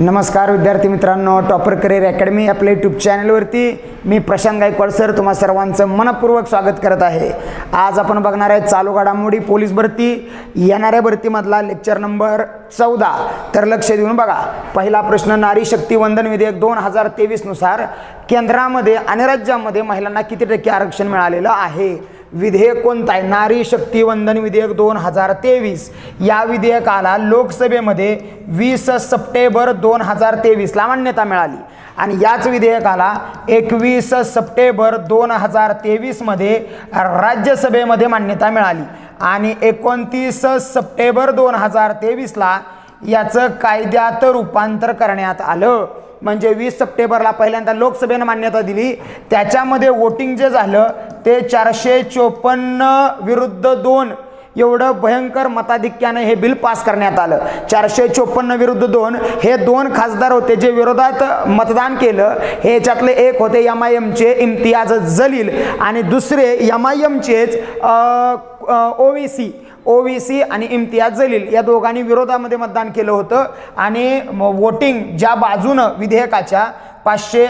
नमस्कार विद्यार्थी मित्रांनो. टॉपर करिअर अकॅडमी आपल्या यूट्यूब चॅनलवरती मी प्रशांत गायकवाड सर तुम्हा सर्वांचं मनपूर्वक स्वागत करत आहे. आज आपण बघणार आहे चालू घडामोडी पोलीस भरती. येणाऱ्या भरतीमधला लेक्चर नंबर चौदा. तर लक्ष देऊन बघा. पहिला प्रश्न नारी शक्ती वंदन विधेयक दोन हजार तेवीसनुसार केंद्रामध्ये आणि राज्यामध्ये महिलांना किती टक्के आरक्षण मिळालेलं आहे? विधेयक कोणतं आहे नारी शक्ती वंदन विधेयक दोन हजार तेवीस. या विधेयकाला लोकसभेमध्ये वीस सप्टेंबर दोन हजार तेवीसला मान्यता मिळाली. आणि याच विधेयकाला एकवीस सप्टेंबर दोन हजार तेवीसमध्ये राज्यसभेमध्ये मान्यता मिळाली. आणि एकोणतीस सप्टेंबर दोन हजार तेवीसला याचं कायद्यात रूपांतर करण्यात आलं. म्हणजे वीस सप्टेंबरला पहिल्यांदा लोकसभेनं मान्यता दिली. त्याच्यामध्ये वोटिंग जे झालं ते चारशे चोपन्न विरुद्ध दोन. एवढं भयंकर मताधिक्यानं हे बिल पास करण्यात आलं. चारशे चोपन्न विरुद्ध दोन. हे दोन खासदार होते जे विरोधात मतदान केलं. हे याच्यातले एक होते एम आय एमचे इम्तियाज जलील आणि दुसरे एम आय एमचेच ओ वी सी. ओवीसी आणि इम्तियाज जलील या दोघांनी विरोधामध्ये मतदान केलं होतं. आणि वोटिंग ज्या बाजूनं विधेयकाच्या पाचशे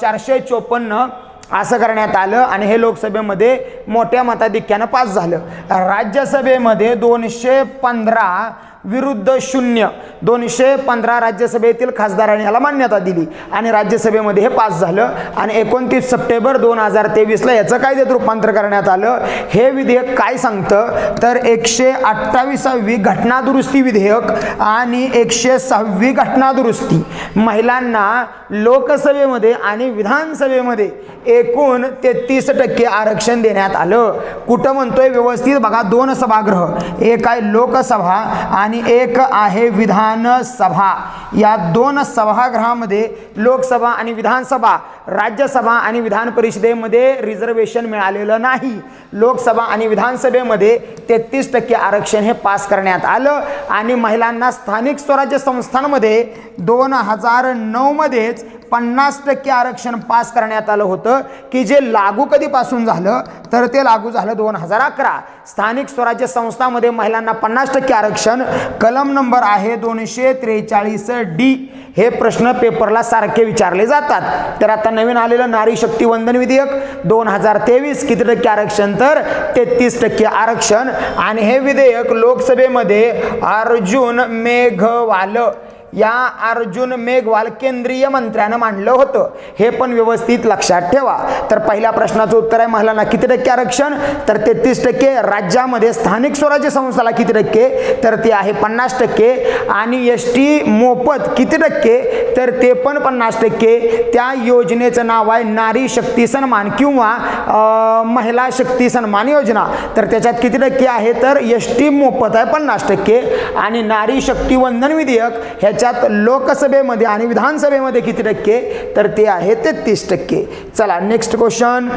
चारशे चोपन्न असं करण्यात आलं आणि हे लोकसभेमध्ये मोठ्या मताधिक्यानं पास झालं. राज्यसभेमध्ये दोनशे पंधरा विरुद्ध शून्य. दोनशे पंधरा राज्यसभेतील खासदारांनी याला मान्यता दिली. आणि राज्यसभेमध्ये हे पास झालं. आणि एकोणतीस सप्टेंबर दोन हजार तेवीसला याचं कायद्यात रूपांतर करण्यात आलं? हे विधेयक काय सांगतं? तर एकशे अठ्ठावीसावी घटनादुरुस्ती विधेयक आणि एकशे सहावी घटनादुरुस्ती. महिलांना लोकसभेमध्ये आणि विधानसभेमध्ये एकूण तेहतीस टक्के आरक्षण देण्यात आलं. कुठं म्हणतोय? व्यवस्थित बघा दोन सभागृह. एक आहे लोकसभा आणि एक आहे विधानसभा या दोन सभागृहामध्ये लोकसभा आणि विधानसभा राज्यसभा आणि विधान परिषदेमध्ये रिझर्वेशन मिळालेलं नाही. लोकसभा आणि विधानसभेमध्ये तेहतीस टक्के आरक्षण हे पास करण्यात आलं आणि महिलांना स्थानिक स्वराज्य संस्थांमध्ये दोन हजार नऊमध्येच पन्नास टक्के आरक्षण पास करण्यात आलं होतं. की जे लागू कधीपासून झालं? तर ते लागू झालं दोन हजार अकरा. स्थानिक स्वराज्य संस्थामध्ये महिलांना पन्नास टक्के आरक्षण कलम नंबर आहे दोनशे त्रेचाळीस डी हे प्रश्न पेपरला सारखे विचारले जातात. तर आता नवीन आलेलं नारी शक्ती वंदन विधेयक दोन हजार तेवीस किती टक्के आरक्षण? तर तेहतीस टक्के आरक्षण. आणि हे विधेयक लोकसभेमध्ये अर्जुन मेघवाल या अर्जुन मेघवाल केंद्रीय मंत्र्यानं मांडलं होतं. हे पण व्यवस्थित लक्षात ठेवा. तर पहिल्या प्रश्नाचं उत्तर आहे महिलांना किती टक्के आरक्षण? तर तेहतीस टक्के राज्यामध्ये स्थानिक स्वराज्य संस्थाला किती टक्के? तर ते आहे पन्नास टक्के. आणि एस टी मोफत किती टक्के? तर ते पण पन्नास टक्के. त्या योजनेचं नाव आहे नारी शक्ती सन्मान किंवा महिला शक्ती सन्मान योजना. तर त्याच्यात किती टक्के आहे? तर एस टी मोफत आहे पन्नास टक्के. आणि नारी शक्ती वंदन विधेयक त्याच्यात लोकसभेमध्ये आणि विधानसभेमध्ये किती टक्के? तर ते आहे तेहतीस टक्के. चला नेक्स्ट क्वेश्चन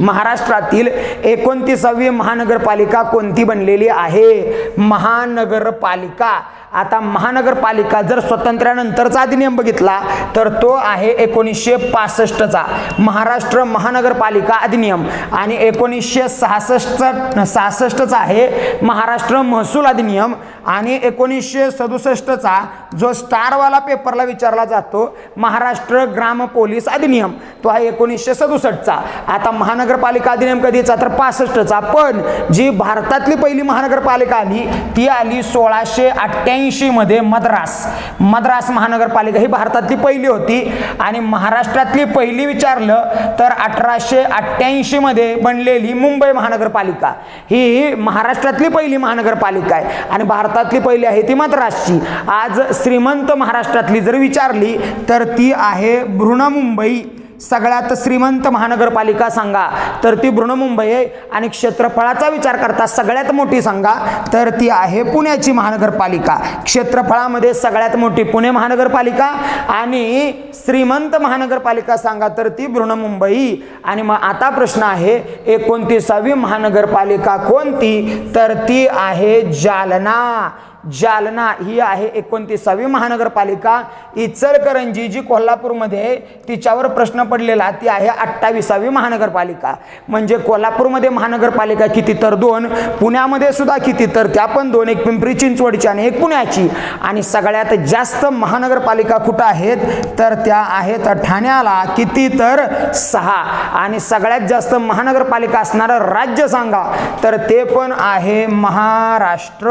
महाराष्ट्रातील एकोणतीसावी महानगरपालिका कोणती बनलेली आहे? महानगरपालिका. आता महानगरपालिका जर स्वातंत्र्यानंतरचा अधिनियम बघितला तर तो आहे एकोणीसशे पासष्टचा. महाराष्ट्र महानगरपालिका अधिनियम. आणि एकोणीसशे सहासष्ट सहासष्टचा आहे महाराष्ट्र महसूल अधिनियम. आणि एकोणीसशे सदुसष्टचा जो स्टारवाला पेपरला विचारला जातो महाराष्ट्र ग्राम पोलीस अधिनियम. तो आहे एकोणीसशे सदुसष्टचा. आता महानगरपालिका अधिनियम कधीचा तर पासष्टचा. पण जी भारतातली पहिली महानगरपालिका आली ती आली सोळाशे अठ्ठ्याऐंशी मध्ये मद्रास. मद्रास महानगरपालिका ही भारतातली पहिली होती आणि महाराष्ट्रातली पहिली विचारलं तर अठराशे अठ्ठ्याऐंशी मध्ये बनलेली मुंबई महानगरपालिका. ही महाराष्ट्रातली पहिली महानगरपालिका आहे आणि भारतातली पहिली आहे ती मद्रासची. आज श्रीमंत महाराष्ट्रातली जर विचारली तर ती आहे बृहन्मुंबई सगळ्यात श्रीमंत महानगरपालिका सांगा. तर ती बृहमुंबई आहे आणि क्षेत्रफळाचा विचार करता सगळ्यात मोठी सांगा तर ती आहे पुण्याची महानगरपालिका. क्षेत्रफळामध्ये सगळ्यात मोठी पुणे महानगरपालिका आणि श्रीमंत महानगरपालिका सांगा तर ती बृहमुंबई आणि मग आता प्रश्न आहे एकोणतीसावी महानगरपालिका कोणती? तर ती आहे जालना. जालना ही आहे एकोणतीसावी महानगरपालिका. इचलकरंजी जी कोल्हापूरमध्ये तिच्यावर प्रश्न पडलेला ती आहे अठ्ठावीसावी महानगरपालिका. म्हणजे कोल्हापूरमध्ये महानगरपालिका किती तर दोन पुण्यामध्ये सुद्धा किती तर त्या पण दोन एक पिंपरी चिंचवडची आणि एक पुण्याची. आणि सगळ्यात जास्त महानगरपालिका कुठं आहेत? तर त्या आहेत ठाण्याला किती तर सहा. आणि सगळ्यात जास्त महानगरपालिका असणारं राज्य सांगा. तर ते पण आहे महाराष्ट्र.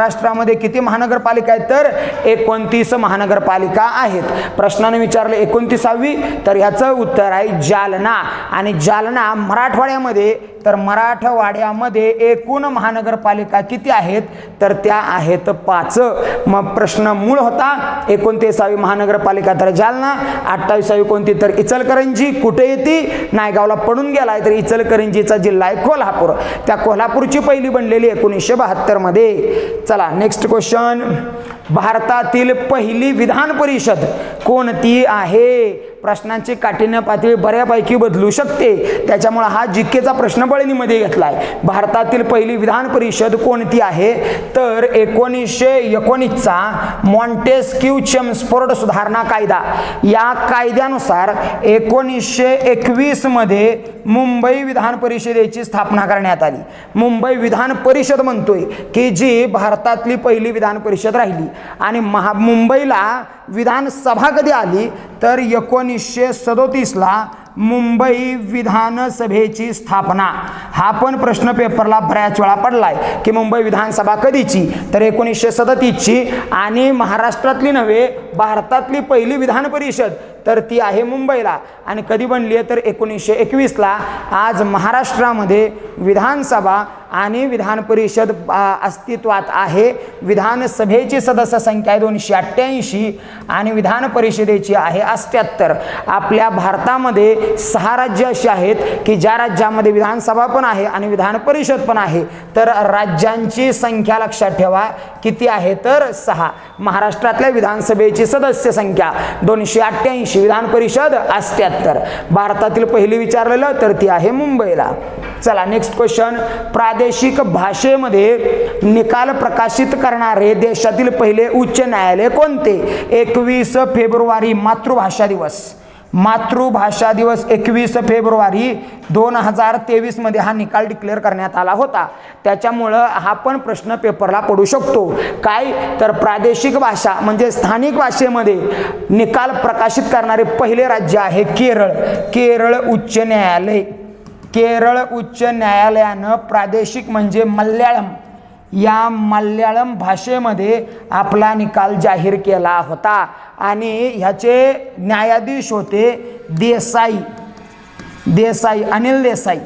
महाराष्ट्रामध्ये किती महानगरपालिका आहेत? तर एकोणतीस महानगरपालिका आहेत. प्रश्नाने विचारले एकोणतीसावी? तर ह्याचं उत्तर आहे जालना. आणि जालना मराठवाड्यामध्ये तर मराठवाड्यामध्ये एकूण महानगरपालिका किती आहेत? तर त्या आहेत पाच. मग प्रश्न मूळ होता एकोणतीसावी महानगरपालिका तर जालना अठ्ठावीसावी कोणती तर इचलकरंजी. कुठे येते? नायगावला पडून गेला आहे तर इचलकरंजीचा जिल्हा आहे कोल्हापूर. त्या कोल्हापूरची पहिली बनलेली एकोणीसशे बहात्तरमध्ये चला नेक्स्ट क्वेश्चन भारतातील पहिली विधान परिषद कोणती आहे? प्रश्नांची काठिण्य पातळी बऱ्यापैकी बदलू शकते. त्याच्यामुळं हा जिकेचा प्रश्न बळणीमध्ये घेतला आहे भारतातील पहिली विधान परिषद कोणती आहे? तर एकोणीसशे एकोणीसचा मॉन्टेस्क्यू चेम्सफोर्ड सुधारणा कायदा. या कायद्यानुसार एकोणीसशे एकवीसमध्ये मुंबई विधान परिषदेची स्थापना करण्यात आली. मुंबई विधान परिषद म्हणतोय की जी भारतातली पहिली विधान परिषद राहिली. आणि महा मुंबईला विधानसभा कधी आली? तर एकोणीसशे सदोतीसला मुंबई विधानसभेची स्थापना. हा पण प्रश्न पेपरला बऱ्याच वेळा पडलाय की मुंबई विधानसभा कधीची? तर एकोणीसशे सदतीसची. आणि महाराष्ट्रातली नव्हे भारतातली पहिली विधान परिषद तर ती आहे मुंबईला. आणि कधी बनली आहे तर एकोणीसशे एकवीसला. आज महाराष्ट्रामध्ये विधानसभा आणि विधान परिषद अस्तित्वात आहे. विधानसभेची सदस्य संख्या आहे दोनशे अठ्ठ्याऐंशी आणि विधान परिषदेची आहे अष्ट्याहत्तर आपल्या भारतामध्ये सहा राज्य अशी आहेत की ज्या राज्यामध्ये विधानसभा पण आहे आणि विधान परिषद पण आहे. तर राज्यांची संख्या लक्षात ठेवा. किती आहे? तर सहा. महाराष्ट्रातल्या विधानसभेची सदस्य संख्या दोनशे अठ्ठ्याऐंशी विधान परिषद अष्ट्याहत्तर भारतातील पहिली विचारलेलं तर ती आहे मुंबईला. चला नेक्स्ट क्वेश्चन प्रादेशिक भाषेमध्ये निकाल प्रकाशित करणारे देशातील पहिले उच्च न्यायालय कोणते? एकवीस फेब्रुवारी मातृभाषा दिवस. मातृभाषा दिवस एकवीस फेब्रुवारी दोन हजार तेवीसमध्ये हा निकाल डिक्लेअर करण्यात आला होता. त्याच्यामुळं हा पण प्रश्न पेपरला पडू शकतो. काय? तर प्रादेशिक भाषा म्हणजे स्थानिक भाषेमध्ये निकाल प्रकाशित करणारे पहिले राज्य आहे केरळ. केरळ उच्च न्यायालय. केरळ उच्च न्यायालयानं प्रादेशिक म्हणजे मल्याळम या मल्याळम भाषेमध्ये आपला निकाल जाहीर केला होता. आणि ह्याचे न्यायाधीश होते देसाई. देसाई अनिल देसाई.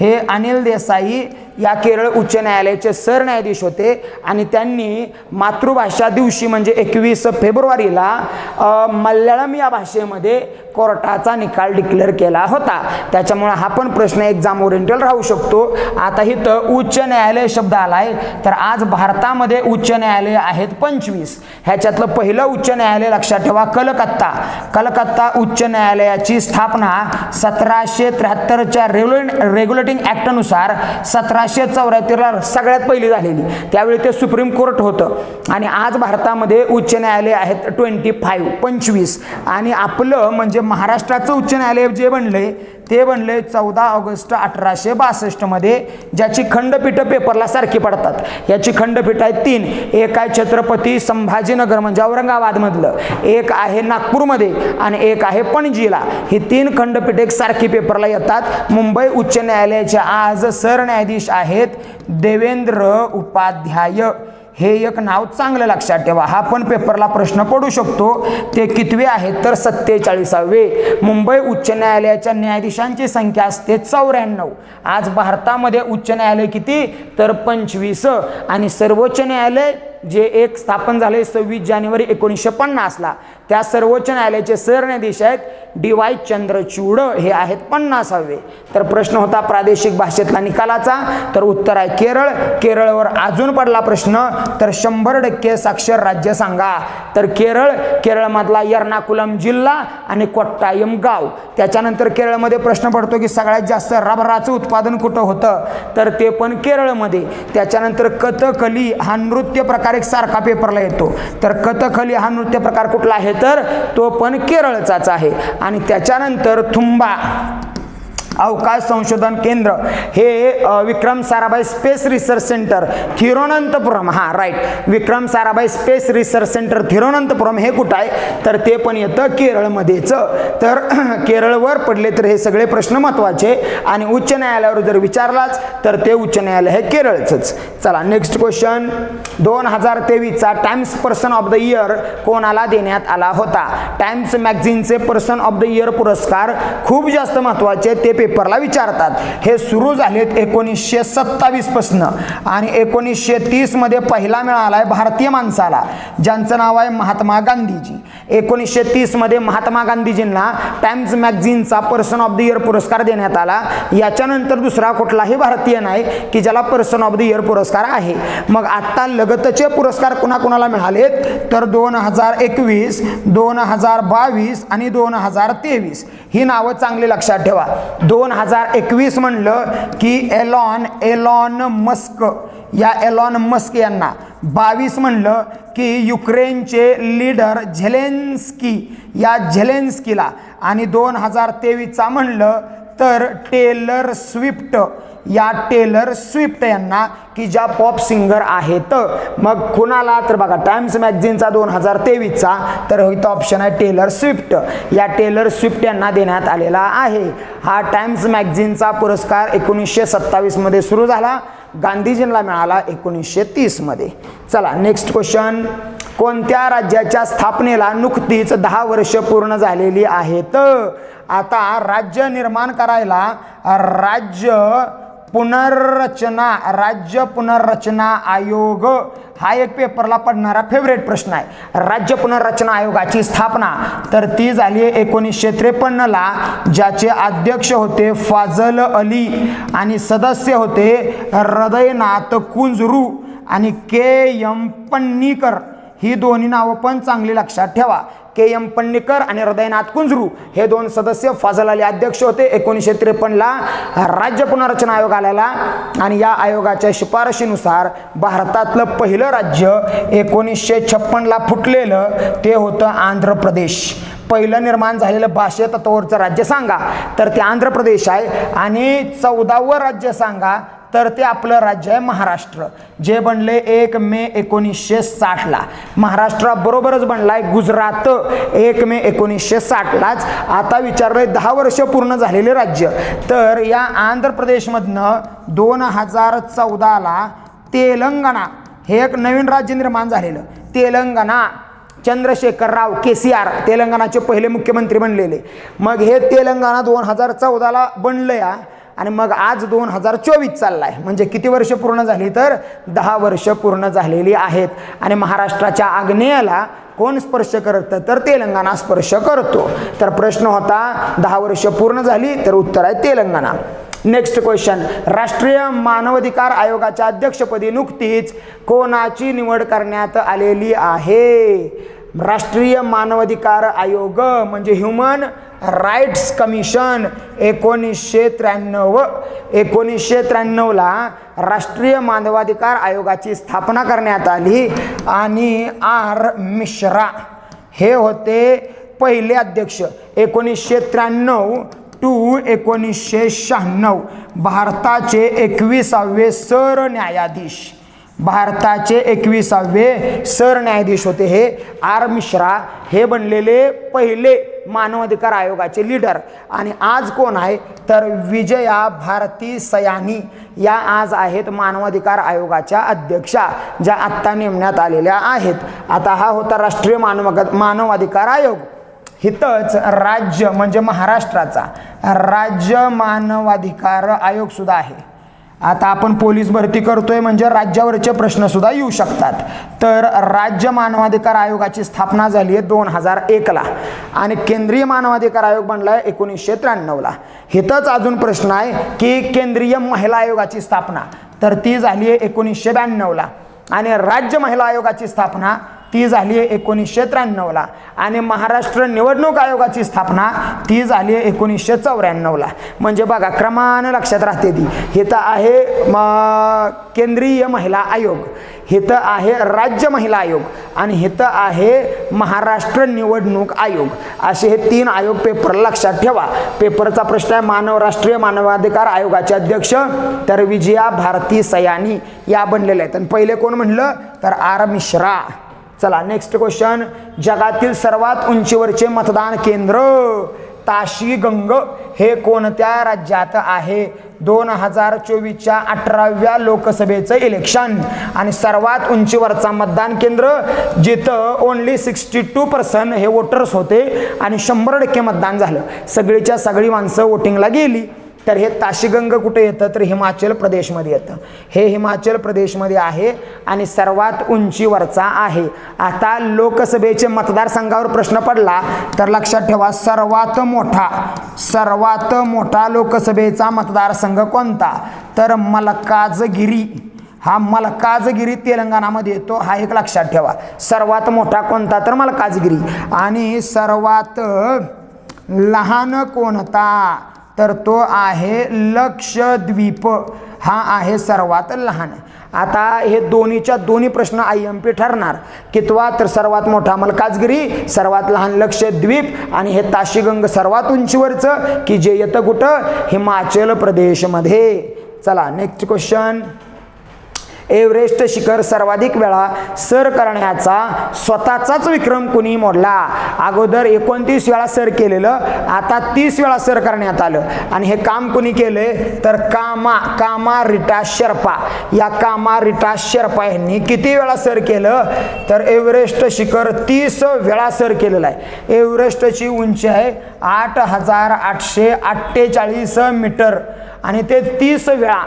हे अनिल देसाई या केरळ उच्च न्यायालयाचे सरन्यायाधीश होते आणि त्यांनी मातृभाषा दिवशी म्हणजे एकवीस फेब्रुवारीला मल्याळम या भाषेमध्ये कोर्टाचा निकाल डिक्लेअर केला होता. त्याच्यामुळे हा पण प्रश्न एक्झाम ओरिएंटल राहू शकतो. आता इथं उच्च न्यायालय शब्द आलाय. तर आज भारतामध्ये उच्च न्यायालय आहेत पंचवीस. ह्याच्यातलं पहिलं उच्च न्यायालय लक्षात ठेवा कलकत्ता. कलकत्ता उच्च न्यायालयाची स्थापना सतराशे त्र्याहत्तरच्या रेग्युले रेग्युलेटिंग ॲक्टनुसार सतराशे चौऱ्याहत्तरला सगळ्यात पहिली झालेली. त्यावेळी ते सुप्रीम कोर्ट होतं. आणि आज भारतामध्ये उच्च न्यायालय आहेत ट्वेंटी फाईव्ह पंचवीस. आणि आपलं म्हणजे महाराष्ट्राचं उच्च न्यायालय जे बनले ते बनले चौदा ऑगस्ट अठराशे बासष्टमध्ये ज्याची खंडपीठं पेपरला सारखी पडतात. याची खंडपीठ आहे तीन. एक आहे छत्रपती संभाजीनगर म्हणजे औरंगाबादमधलं. एक आहे नागपूरमध्ये आणि एक आहे पणजीला. ही तीन खंडपीठ एक सारखी पेपरला येतात. मुंबई उच्च न्यायालयाचे आज सरन्यायाधीश आहेत देवेंद्र उपाध्याय. हे एक नाव चांगलं लक्षात ठेवा. हा पण पेपरला प्रश्न पडू शकतो. ते कितवे आहेत? तर सत्तेचाळीसावे. मुंबई उच्च न्यायालयाच्या न्यायाधीशांची संख्या असते चौऱ्याण्णव. आज भारतामध्ये उच्च न्यायालय किती? तर पंचवीस. आणि सर्वोच्च न्यायालय जे एक स्थापन झाले सव्वीस जानेवारी एकोणीसशे पन्नासला. त्या सर्वोच्च न्यायालयाचे सरन्यायाधीश आहेत. डी वाय चंद्रचूड हे आहेत पन्नासावे. तर प्रश्न होता प्रादेशिक भाषेतला निकालाचा. तर उत्तर आहे केरळ. केरळवर अजून पडला प्रश्न. तर शंभर टक्के साक्षर राज्य सांगा. तर केरळ केरळमधला एर्नाकुलम जिल्हा आणि कोट्टायम गाव. त्याच्यानंतर केरळमध्ये प्रश्न पडतो की सगळ्यात जास्त रबराचं उत्पादन कुठं होतं? तर ते पण केरळमध्ये. त्याच्यानंतर कथकली हा नृत्य प्रकार एक सारखा पेपरला येतो. तर कथकली हा नृत्य प्रकार कुठला आहे? तर तो पण केरळचाच आहे. आणि त्याच्यानंतर थुंबा. अवकाश संशोधन केंद्र हे Vikram Sarabhai space research centre Thiruvananthapuram. हां right Vikram Sarabhai space research centre Thiruvananthapuram हे कुठं आहे? तर ते पण येतं केरळमध्येच. तर केरळवर पडले तर हे सगळे प्रश्न महत्त्वाचे. आणि उच्च न्यायालयावर जर विचारलाच तर ते उच्च न्यायालय हे केरळचंच. चला नेक्स्ट क्वेश्चन दोन हजार तेवीसचा Times person of the year कोणाला देण्यात आला होता? टाइम्स मॅगझिनचे पर्सन ऑफ द इयर पुरस्कार खूप जास्त महत्त्वाचे ते पेपरला विचारतात. हे सुरू झालेत एकोणीसशे सत्तावीसपासनं आणि एकोणीसशे तीसमध्ये पहिला मिळाला आहे भारतीय माणसाला ज्यांचं नाव आहे महात्मा गांधीजी. एकोणीसशे तीसमध्ये महात्मा गांधीजींना टाइम्स मॅगझिनचा पर्सन ऑफ द इयर पुरस्कार देण्यात आला. याच्यानंतर दुसरा कुठलाही भारतीय नाही की ज्याला पर्सन ऑफ द इयर पुरस्कार आहे. मग आत्ता लगतचे पुरस्कार कुणाकुणाला मिळालेत? तर दोन हजार एकवीस दोन हजार बावीस आणि दोन हजार तेवीस. ही नावं चांगली लक्षात ठेवा. दोन दोन हजार एकवीस म्हणलं की एलॉन एलॉन मस्क या एलॉन मस्क यांना. बावीस म्हणलं की युक्रेनचे लीडर झेलेन्स्की या झेलेन्स्कीला. आणि दोन हजार तेवीसचा म्हणलं तर टेलर स्विफ्ट या टेलर स्विफ्ट यांना की ज्या पॉप सिंगर आहेत. मग कुणाला? तर बघा टाइम्स मॅगझिनचा दोन हजार तेवीसचा तर इथं ऑप्शन आहे टेलर स्विफ्ट. या टेलर स्विफ्ट यांना देण्यात आलेला आहे. हा टाइम्स मॅगझिनचा पुरस्कार एकोणीसशे सत्तावीसमध्ये सुरू झाला. गांधीजींना मिळाला एकोणीसशे तीसमध्ये चला नेक्स्ट क्वेश्चन कोणत्या राज्याच्या स्थापनेला नुकतीच दहा वर्ष पूर्ण झालेली आहेत? आता राज्य निर्माण करायला राज्य पुनर्रचना राज्य पुनर्रचना आयोग हा एक पेपरला पडणारा फेवरेट प्रश्न आहे. राज्य पुनर्रचना आयोगाची स्थापना तर ती झाली आहे एकोणीसशे त्रेपन्नला ज्याचे अध्यक्ष होते फाजल अली आणि सदस्य होते हृदयनाथ कुंजरू आणि के एम पन्नीकर. ही दोन्ही नावं पण चांगली लक्षात ठेवा. के एम पन्नीकर आणि हृदयनाथ कुंजरू हे दोन सदस्य फाजल अली अध्यक्ष होते. एकोणीसशे त्रेपन्नला राज्य पुनर्रचना आयोग आलेला आणि या आयोगाच्या शिफारशीनुसार भारतातलं पहिलं राज्य एकोणीसशे छप्पनला फुटलेलं ते होतं आंध्र प्रदेश. पहिलं निर्माण झालेलं भाषे तत्वावरचं राज्य सांगा. तर ते आंध्र प्रदेश आहे आणि चौदावं राज्य सांगा. तर ते आपलं राज्य आहे महाराष्ट्र. जे बनले एक मे एकोणीसशे साठला. महाराष्ट्राबरोबरच बनलाय गुजरात. एक मे एकोणीसशे साठलाच. आता विचारलंय दहा वर्ष पूर्ण झालेले राज्य. तर या आंध्र प्रदेशमधनं दोन हजार चौदाला तेलंगणा हे एक नवीन राज्य निर्माण झालेलं. Telangana Chandrashekar Rao K C R तेलंगणाचे पहिले मुख्यमंत्री बनलेले. मग हे तेलंगणा दोन हजार चौदाला बनलं या आणि मग आज दोन हजार चोवीस चालला आहे म्हणजे किती वर्ष पूर्ण झाली तर? दहा वर्ष पूर्ण झालेली आहेत. आणि महाराष्ट्राच्या आग्नेयाला कोण स्पर्श करतं? तर तेलंगणा स्पर्श करतो. तर प्रश्न होता दहा वर्ष पूर्ण झाली तर उत्तर आहे तेलंगणा. नेक्स्ट क्वेश्चन राष्ट्रीय मानवाधिकार आयोगाच्या अध्यक्षपदी नुकतीच कोणाची निवड करण्यात आलेली आहे? राष्ट्रीय मानवाधिकार आयोग म्हणजे ह्युमन राईट्स कमिशन एकोणीसशे त्र्याण्णव एकोणीसशे त्र्याण्णवला राष्ट्रीय मानवाधिकार आयोगाची स्थापना करण्यात आली आणि आर मिश्रा हे होते पहिले अध्यक्ष. एकोणीसशे त्र्याण्णव टू एकोणीसशे शहाण्णव भारताचे एकविसावे सरन्यायाधीश. भारताचे एकविसावे सरन्यायाधीश होते हे आर मिश्रा. हे बनलेले पहिले मानवाधिकार आयोगाचे लीडर. आणि आज कोण आहे? तर विजया भारती सयानी. या आज आहेत मानवाधिकार आयोगाच्या अध्यक्षा ज्या आत्ता नेमण्यात आलेल्या आहेत. आता हा होता राष्ट्रीय मानव मानवाधिकार आयोग. हितच राज्य म्हणजे महाराष्ट्राचा राज्य मानवाधिकार आयोग सुद्धा आहे. आता आपण पोलीस भरती करतोय म्हणजे राज्यावरचे प्रश्न सुद्धा येऊ शकतात. तर राज्य मानवाधिकार आयोगाची स्थापना झाली आहे दोन हजार एकला. आणि केंद्रीय मानवाधिकार आयोग बनला आहे एकोणीसशे त्र्याण्णवला. हिथंच अजून प्रश्न आहे की केंद्रीय महिला आयोगाची स्थापना. तर ती झाली आहे एकोणीसशे ब्याण्णवला. आणि राज्य महिला आयोगाची स्थापना ती झाली आहे एकोणीसशे त्र्याण्णवला. आणि महाराष्ट्र निवडणूक आयोगाची स्थापना ती झाली आहे एकोणीसशे चौऱ्याण्णवला. म्हणजे बघा क्रमानं लक्षात राहते ती. इथं आहे म केंद्रीय महिला आयोग. इथं आहे राज्य महिला आयोग. आणि इथं आहे महाराष्ट्र निवडणूक आयोग. असे हे तीन आयोग पेपर लक्षात ठेवा. पेपरचा प्रश्न आहे मानव राष्ट्रीय मानवाधिकार आयोगाचे अध्यक्ष तर विजया भारती सयानी या बनलेल्या आहेत. आणि पहिले कोण म्हणलं तर आर मिश्रा. चला नेक्स्ट क्वेश्चन जगातील सर्वात उंचीवरचे मतदान केंद्र ताशीगंग हे कोणत्या राज्यात आहे? दोन हजार चोवीसच्या अठराव्या लोकसभेचं इलेक्शन आणि सर्वात उंचीवरचा मतदान केंद्र जिथं ओन्ली सिक्स्टी टू पर्सन हे वोटर्स होते आणि शंभर टक्के मतदान झालं. सगळीच्या सगळी माणसं वोटिंगला गेली. तर हे ताशीगंग कुठे येतं? तर हिमाचल प्रदेशमध्ये येतं. हे हिमाचल प्रदेशमध्ये आहे आणि सर्वात उंचीवरचा आहे. आता लोकसभेचे मतदारसंघावर प्रश्न पडला तर लक्षात ठेवा सर्वात मोठा सर्वात मोठा लोकसभेचा मतदारसंघ कोणता? तर मलकाजगिरी. हा मलकाजगिरी तेलंगणामध्ये येतो हा एक लक्षात ठेवा. सर्वात मोठा कोणता? तर मलकाजगिरी. आणि सर्वात लहान कोणता? तर तो आहे लक्षद्वीप. हा आहे सर्वात लहान. आता हे दोन्हीच्या दोन्ही प्रश्न आय एम पी ठरणार. कितवा तर सर्वात मोठा मलकाजगिरी सर्वात लहान लक्षद्वीप आणि हे ताशीगंग सर्वात उंचीवरचं की जे येतं कुठं? हिमाचल प्रदेशमध्ये. चला नेक्स्ट क्वेश्चन एव्हरेस्ट शिखर सर्वाधिक वेळा सर करण्याचा स्वतःचाच विक्रम कुणी मोडला? अगोदर एकोणतीस वेळा सर केलेलं आता तीस वेळा सर करण्यात आलं. आणि हे काम कुणी केले? तर कामा कामा रिटा शर्पा. या कामा रिटा शर्पा यांनी किती वेळा सर केलं? तर एव्हरेस्ट शिखर तीस वेळा सर केलेलं आहे. एव्हरेस्टची उंची आहे आठ हजार आठशे अठ्ठेचाळीस मीटर. आणि ते तीस वेळा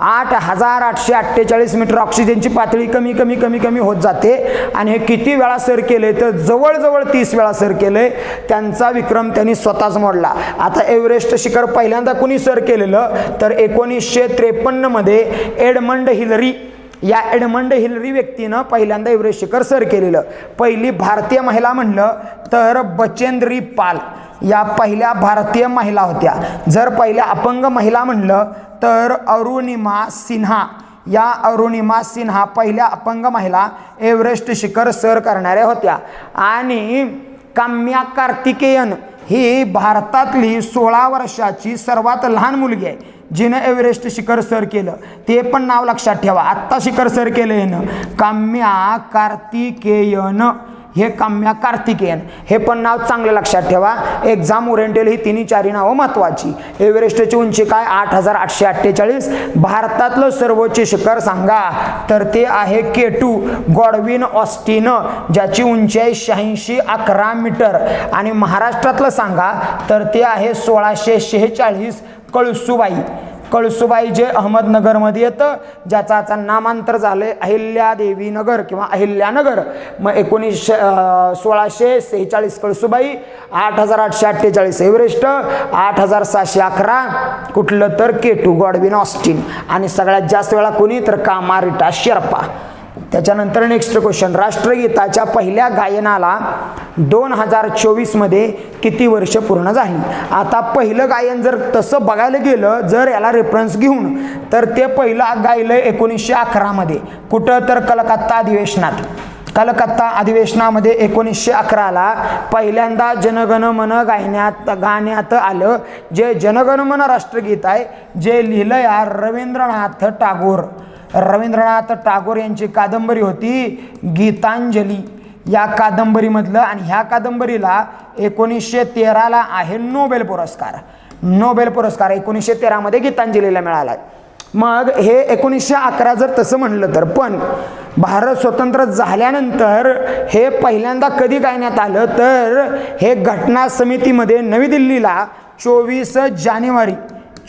आठ हजार आठशे अठ्ठेचाळीस मीटर ऑक्सिजनची पातळी कमी कमी कमी कमी होत जाते. आणि हे किती वेळा सर केले तर जवळजवळ तीस वेळा सर केले त्यांचा विक्रम त्यांनी स्वतःच मोडला. आता एव्हरेस्ट शिखर पहिल्यांदा कुणी सर केलेलं? तर एकोणीसशे त्रेपन्नमध्ये एडमंड हिलरी. या एडमंड हिलरी व्यक्तीनं पहिल्यांदा एव्हरेस्ट शिखर सर केलेलं. पहिली भारतीय महिला म्हणलं तर बचेंद्री पाल. या पहिल्या भारतीय महिला होत्या. जर पहिल्या अपंग महिला म्हणलं तर अरुणिमा सिन्हा. या अरुणिमा सिन्हा पहिल्या अपंग महिला एव्हरेस्ट शिखर सर करणाऱ्या होत्या. आणि काम्या कार्तिकेयन ही भारतातली सोळा वर्षाची सर्वात लहान मुलगी आहे जिनं एव्हरेस्ट शिखर सर केलं. ते पण नाव लक्षात ठेवा. आत्ता शिखर सर केलं यानं काम्या कार्तिकेयन. हे काम्या कार्तिकेयन. हे पण नाव चांगलं लक्षात ठेवा. एक्झाम ओरिएंटेल ही तिन्ही चारी नावं महत्त्वाची एव्हरेस्टची उंची काय? आठ हजार आठशे अठ्ठेचाळीस. भारतातलं सर्वोच्च शिखर सांगा. तर ते आहे केटू गॉडविन ऑस्टिन ज्याची उंची आहे शहाऐंशी अकरा मीटर. आणि महाराष्ट्रातलं सांगा तर ते आहे सोळाशे शेहेचाळीस कळसुबाई. कळसुबाई जे अहमदनगरमध्ये येतं ज्याचा आता नामांतर झालं अहिल्यादेवी नगर किंवा अहिल्यानगर. मग एकोणीसशे सोळाशे सेहेचाळीस कळसुबाई आठ हजार आठशे अठ्ठेचाळीस एव्हरेस्ट आठ हजार सहाशे अकरा कुठलं तर केटू गॉडविन ऑस्टिन. आणि सगळ्यात जास्त वेळा कोणी? तर कामारिटा शेर्पा. त्याच्यानंतर नेक्स्ट क्वेश्चन राष्ट्रगीताच्या पहिल्या गायनाला दोन हजार चोवीसमध्ये किती वर्ष पूर्ण झाली? आता पहिलं गायन जर तसं बघायला गेलं जर याला रेफरन्स घेऊन तर ते पहिलं गायलं एकोणीसशे अकरामध्ये कुठं तर कलकत्ता अधिवेशनात. कलकत्ता अधिवेशनामध्ये एकोणीसशे अकराला पहिल्यांदा जनगण मन गायण्यात गाण्यात आलं. जे जनगण मन राष्ट्रगीत आहे जे लिहिलं या रवींद्रनाथ टागोर. रवींद्रनाथ टागोर यांची कादंबरी होती गीतांजली. या कादंबरीमधलं आणि ह्या कादंबरीला एकोणीसशे तेराला आहे नोबेल पुरस्कार. नोबेल पुरस्कार एकोणीसशे तेरामध्ये गीतांजलीला मिळाला. मग हे एकोणीसशे अकरा जर तसं म्हणलं तर पण भारत स्वतंत्र झाल्यानंतर हे पहिल्यांदा कधी गायण्यात आलं? तर हे घटना समितीमध्ये नवी दिल्लीला चोवीस जानेवारी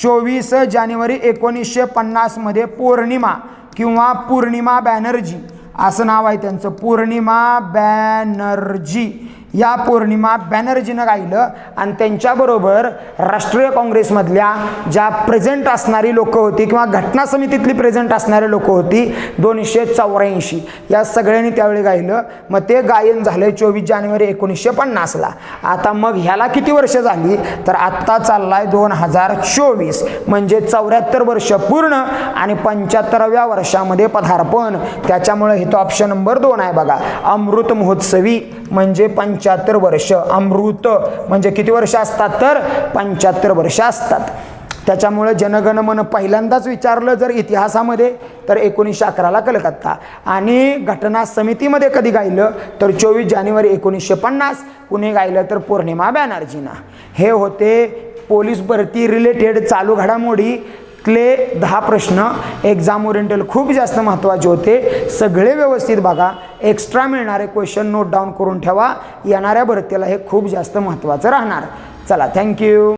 चोवीस जानेवारी एकोणीसशे पन्नासमध्ये पौर्णिमा किंवा पूर्णिमा बॅनर्जी असं नाव आहे त्यांचं. पौर्णिमा बॅनर्जी. या पौर्णिमा बॅनर्जीनं गायलं आणि त्यांच्याबरोबर राष्ट्रीय काँग्रेसमधल्या ज्या प्रेझेंट असणारी लोकं होती किंवा घटना समितीतली प्रेझेंट असणारी लोकं होती दोनशे चौऱ्याऐंशी. या सगळ्यांनी त्यावेळी गायलं. मग ते गायन झालं चोवीस जानेवारी एकोणीसशे पन्नासला. आता मग ह्याला किती वर्ष झाली? तर आत्ता चाललाय दोन हजार चोवीस. म्हणजे चौऱ्याहत्तर वर्ष पूर्ण आणि पंच्याहत्तराव्या वर्षामध्ये पदार्पण. त्याच्यामुळे हे तो ऑप्शन नंबर दोन आहे बघा. अमृत महोत्सवी म्हणजे पंच्याहत्तर वर्ष. अमृत म्हणजे किती वर्ष असतात तर? पंच्याहत्तर वर्ष असतात. त्याच्यामुळं जनगण मन पहिल्यांदाच विचारलं जर इतिहासामध्ये तर एकोणीसशे अकराला कलकत्ता. आणि घटना समितीमध्ये कधी गायलं? तर चोवीस जानेवारी एकोणीसशे पन्नास. कुणी गायलं? तर पौर्णिमा बॅनर्जीना. हे होते पोलीस भरती रिलेटेड चालू घडामोडी. क्ले दहा प्रश्न एक्झाम ओरिएंटल खूप जास्त महत्त्वाचे होते. सगळे व्यवस्थित बघा. एक्स्ट्रा मिळणारे क्वेश्चन नोट डाऊन करून ठेवा. येणाऱ्या भरतीला हे खूप जास्त महत्त्वाचं राहणार. चला थँक्यू